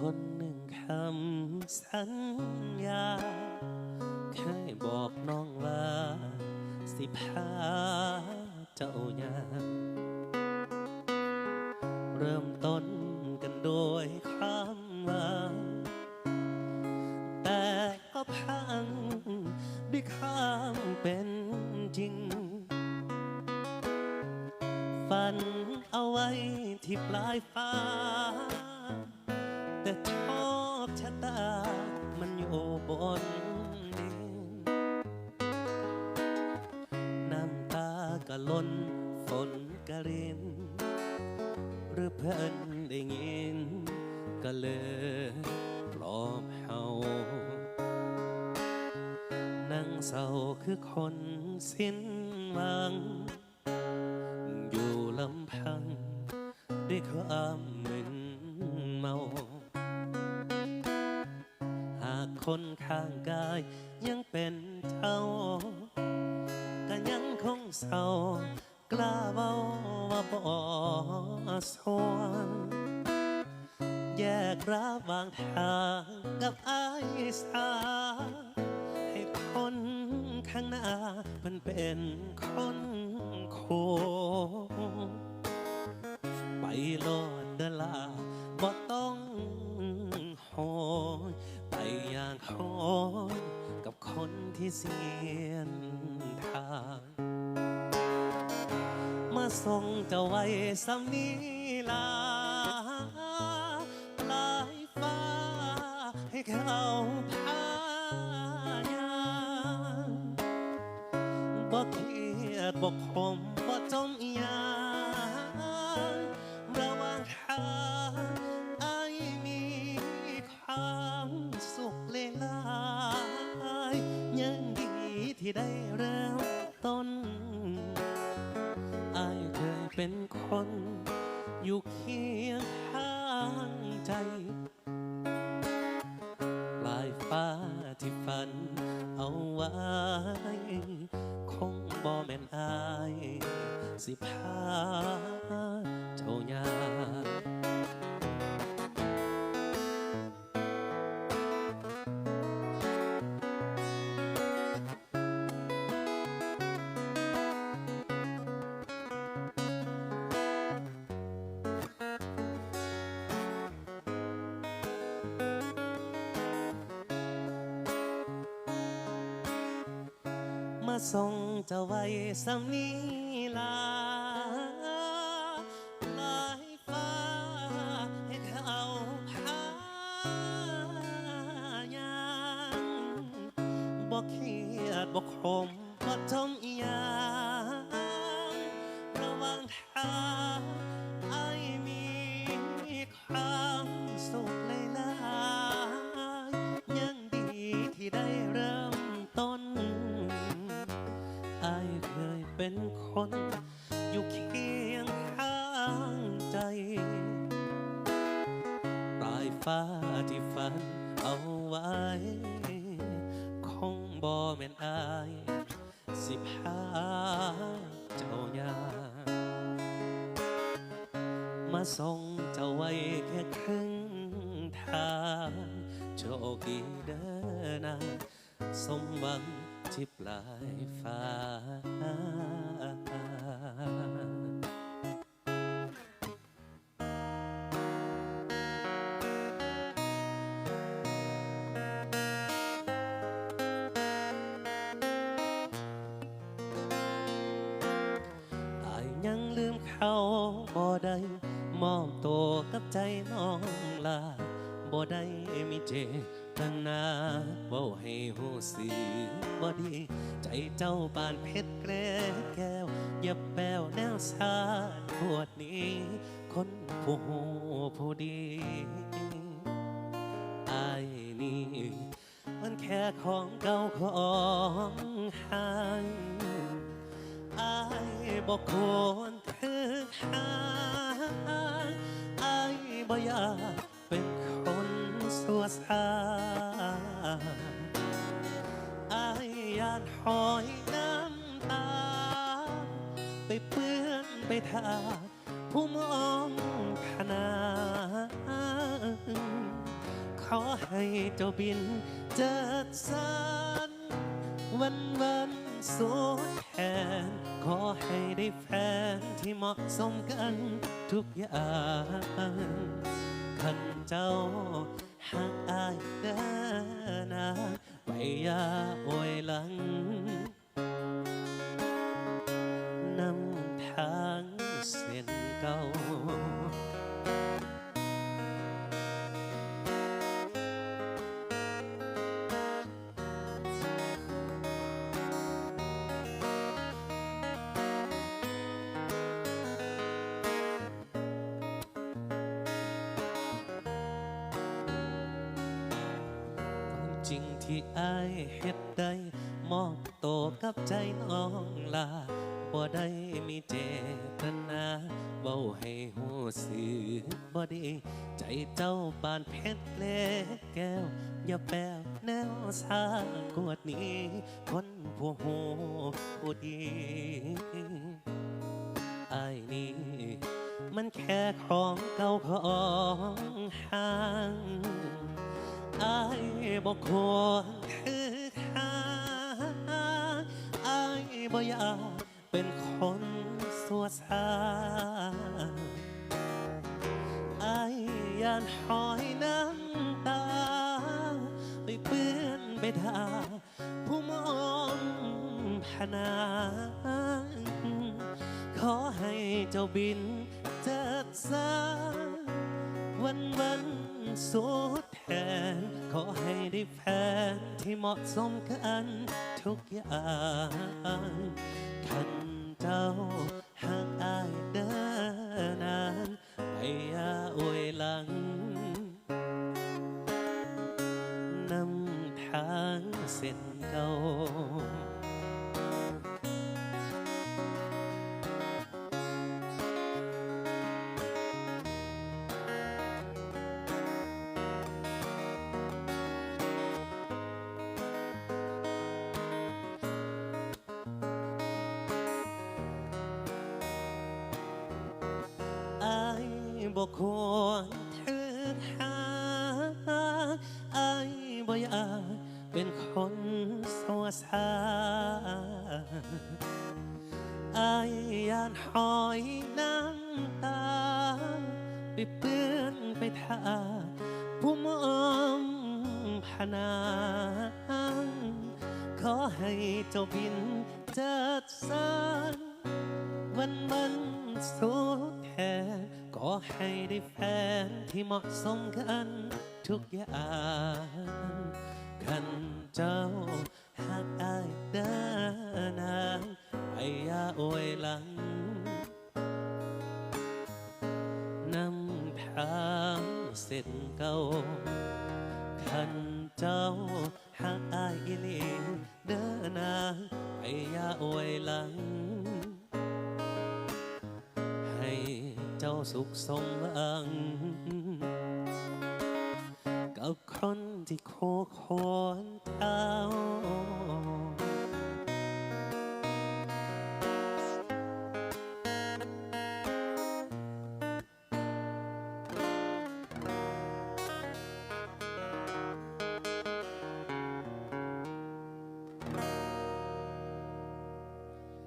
คนหนึ่งคำสัญญา เคยบอกน้องว่า สิพาเจ้าอยางเริ่มต้นกันโดยความวังแต่ก็พังด้วยความเป็นจริง ฝันเอาไว้ที่ปลายฟ้า ก็ล้นฝนก็ริน หรือเพิ่นได้ยิน ก็เลยปลอบเฮานั่งเศร้าคือคนสิ้นหวัง อยู่ลำพังด้วยความมึนเมาหากคนข้างกายยังเป็นเท่า เศร้ากล้าเว้าว่าบ่สวงแยกระหว่างทางกับอายสาให้คนข้างหน้ามันเป็นคนโคไปโลดเดลาบ่ต้องโหยไปอย่างโหยกับคนที่เสียนทาง มาส่งเจ้าไว้สำนีลาปลายฟ้าให้เขาพายางบ่เครียดบ่ขมบ่จมยางระหว่างทางไอ้มีความสุขเลยลายยังดีที่ได้ เป็นคนอยู่เคียงข้างใจปลายฟ้าที่ฝันเอาไว้ คงบ่แม่นอาย สิพาเจ้ายา มาส่งเจ้าไว้สำนีลาลายฟ้าให้เขาพายางบอกเครียดบอกขมบ่จมอียางระว่างทาง ฟ้าที่ฝันเอาไว้ คงบ่แม่นอายสิพาเจ้ายางมาส่งเจ้าไว้แค่ครึ่งทางโชคดีเด้อนะสมหวังที่ปลายฟ้า ยังลืมเขาบ่ได้มอบตัวกับใจน้องลาบ่ได้มีเจตนาเว้าให้หูสีบ่ดี ใจเจ้าปานเพชรแกลแก้วอย่าแป้วแนวสาดพวดนี้ คนผู้หูผู้ดีอายนี่มันแค่ของเก่าของห่างอาย บอกควรถึกหางอายบ่อยากเป็นคนสัวสาไอายานหอยน้ำตา ไปเปื้อนไปทาผู้มองขนาขอให้เจ้าบินเจิดสันวันวันสุดแทน ขอให้ได้แฟนที่เหมาะสมกันทุกอย่างขันเจ้าหากอายเดินนาไปอย่าโวยหลัง ที่อายเฮ็ดได้มอบโตกับใจน้องลาบ่ได้มีเจตนาเว้าให้หูสื่อบ่ดี ใจเจ้าบานเพชรเล็กแก้ว อย่าแปลวแนวสากวดนี้ คนผู้หูผู้ดีไอ้นี่มันแค่ของเก่าของห่าง อ้ายบอกควรคือข้าไอ้ายบ่อยากเป็นคนสัวซาไอ้ายยานหอยน้ำตา ไปเปื้อนไปทาผู้มองพนาขอให้เจ้าบินเจิดสาวันวันสุด น ขอให้ได้แฟนที่เหมาะสมกันทุกอย่างขันเจ้าหากอายเดินนานไปอย่าอวยหลังนำทางเส้นเก่า บอกควรถือหาไอายบ่อยากเป็นคนสวสาอายานหอยน้ำตา ไปเปื้อนไปทาผู้มองพนางขอให้เจ้าบินเจิดสานวันวันสุดแท นก็ให้ได้แฟนที่เหมาะสมกันทุกอย่างขันเจ้าหากอายเดินนานไปอยาโอยหลังนำทางเส้นเก่าขันเจ้าหากอายอีลีเดินนานไปอยาโอยหลัง สุขสมหวัง กับคนที่โคขอนเท้า